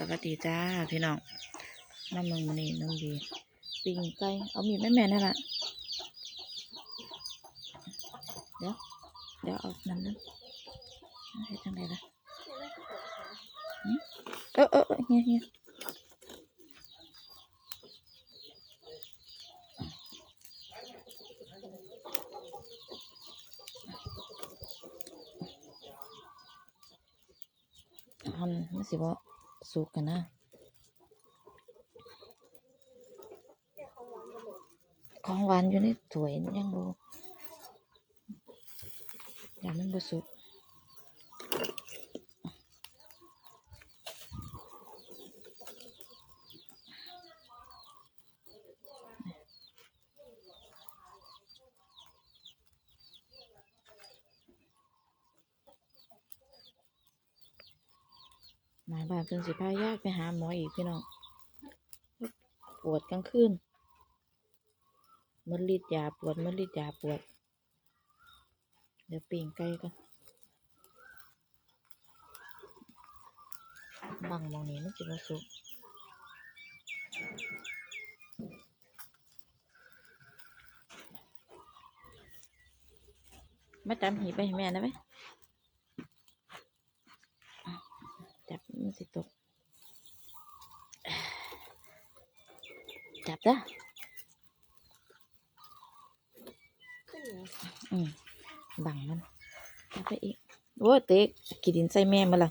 สวัสดีจ้าพี่น้องน้ำมันนี่น้องดีปิ้งไก่เอามีดแม่แม่นั่นแหละเดี๋ยวเดี๋ยวเอานั่นนั่นให้ทางไหนล่ะเออเออเออเฮียเฮียอันมันสิบ่ สุกกันนะ ของหวานอยู่ในถ้วยยังบ่ยังมันบ่สุกายบ้านเพิ่นสิพายากไปหาหมออีกพี่น้องปวดกลางคืนมันรีดยาปวดมันรีดยาปวด เดี๋ยวปิ่งไก่กันบังมองนี้มันจะมาสุกมาจำหีไปให้แม่นะไหมจับมันสิตก จับจ้ะขึ้นเหรออืมบังมันเอาไปอีกโอ้ยเต็กกินดินใส่แม่มาละ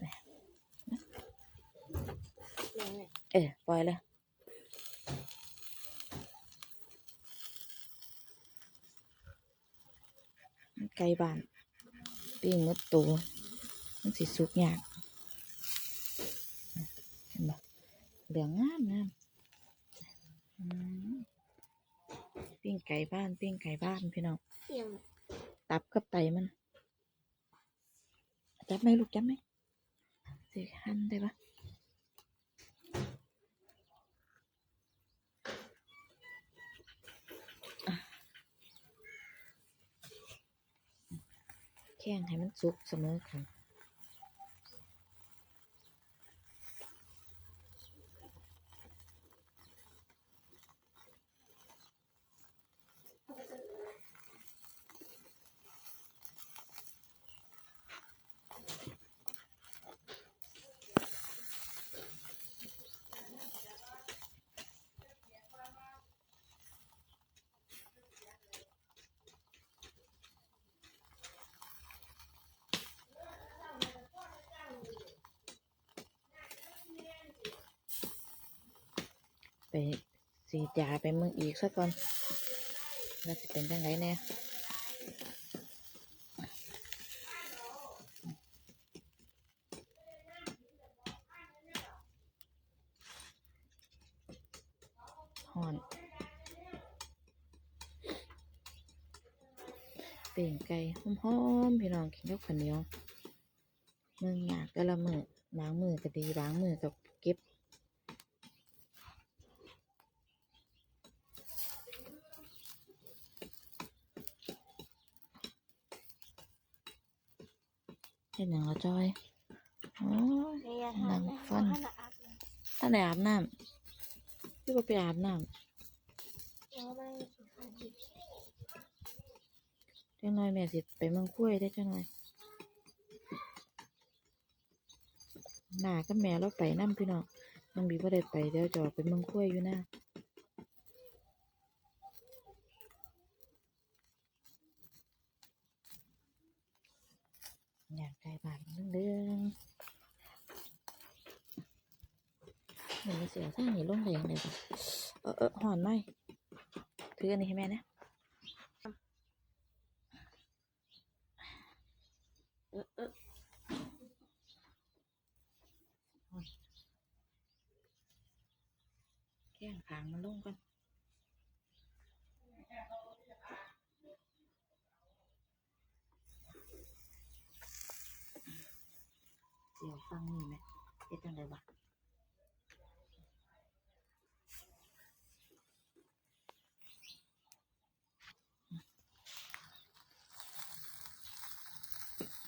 แม่แม่เออปล่อยเลยไก่บ้านปิ้งหมดตัว มันสิสุกยากเห็นบ่เหลืองงามงามอืมปิ้งไก่บ้าน ปิ้งไก่บ้านพี่น้องเอียงตับกับไตมัน จับไหมลูกจับไหมสิหั่นได้ปะอะแข้งให้มันสุกเสมอกัน สีดยาไปเมืองอีกซะก่อนแล้วจะเป็นยังไงแน่ห่อนเป่งไก่หอมๆพี่น้องกินกับข้าวเหนียวมือยากแต่ละมือบางมือก็ดีบางมือก็เก็บ เห็นอย่างละจอยโอ้ยแม่อยาทานนะฟันท่านอาบน้ำถ้าได้อาบน้ำพี่ก็ไปอาบน้แล้วไม่ทานอีกำจังน้อยแม่สิไปเมืองคุ้ยได้จังน้อยหน้ากับแม่เราไปน้ำพี่น้องน้องบีบ่ได้ไปเดี๋ยวจะออกไปเมืองคุ้ยอยู่นะอยากได้บาทเรื่องๆ เหมือนเสียท่านีลงไปยังไงบ้เออเออหอนไหมถืออันนี้ให้แม่นะเออเออแข้งขางมันลงก่อนเดี๋ยวฟังนี่ไหมเอ๊ะจังไรวะ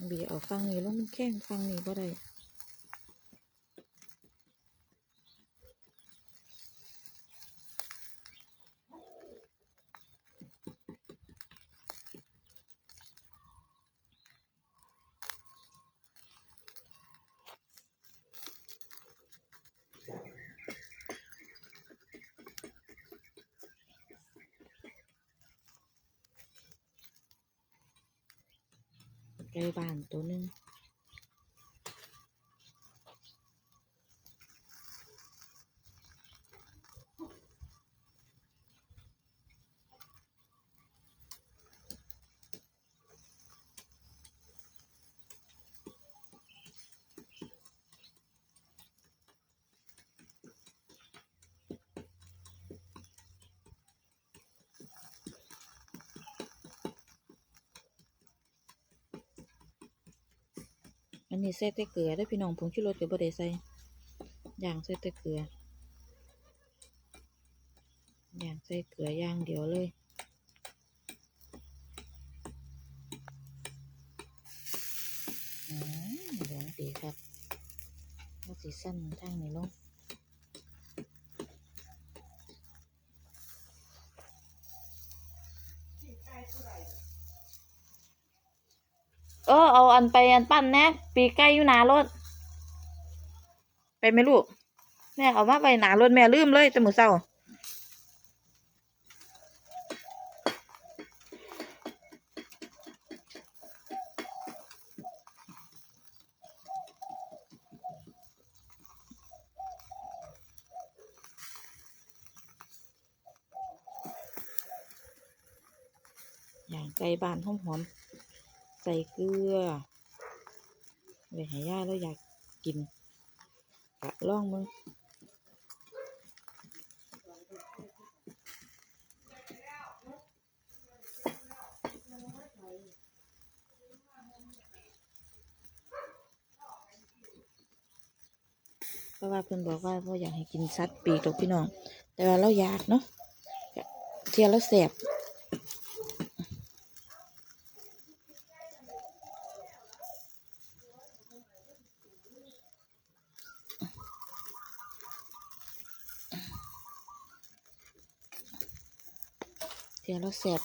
บีเอาฟังนี่แล้วมันแข้งฟังนี่บ่ได้ ไก่บ้านตัวหนึ่ง อันนี้ใส่แต่เกลือได้อพี่น้องผงชูรสกับ่ได้ใส่ย่างใส่แต่เกลือย่างใส่เกลือย่างเดียวเลยอืมเหลืองดีครับเราสีสั้นทางนี้ลง เออเอาอันไปอันปั้นแน่ปีใกไก่อยู่หนารถไปไหมลูกแม่เอามาไปหนารถแม่ลืมเลยแต่มือเช้าอย่างไก่บานหอม ใส่เกลือไว้ให้ย่าแล้วอยากกินกะล่องมึงเพราะว่าเพิ่อนบอกว่าพ่ออยากให้กินสัตว์ปีกดอกพี่น้อง แต่ว่าเราอยากเนาะเที่ยวแล้วแสบ ดี๋ยวเราเสร็จ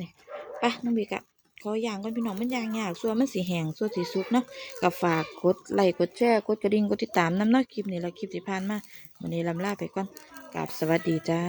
นี่ไปน้องบีกะขอย่างก่อนพี่น้องมันย่างยากส่วนมันสีแหงส่วนสีสุกเนาะก็ฝากกดไลค์กดแชร์กดกระดิ่งกดติดตามน้ำเนาะคลิปนี้และคลิปที่ผ่านมาวันนี้ลำลาไปก่อนกราบสวัสดีจ้า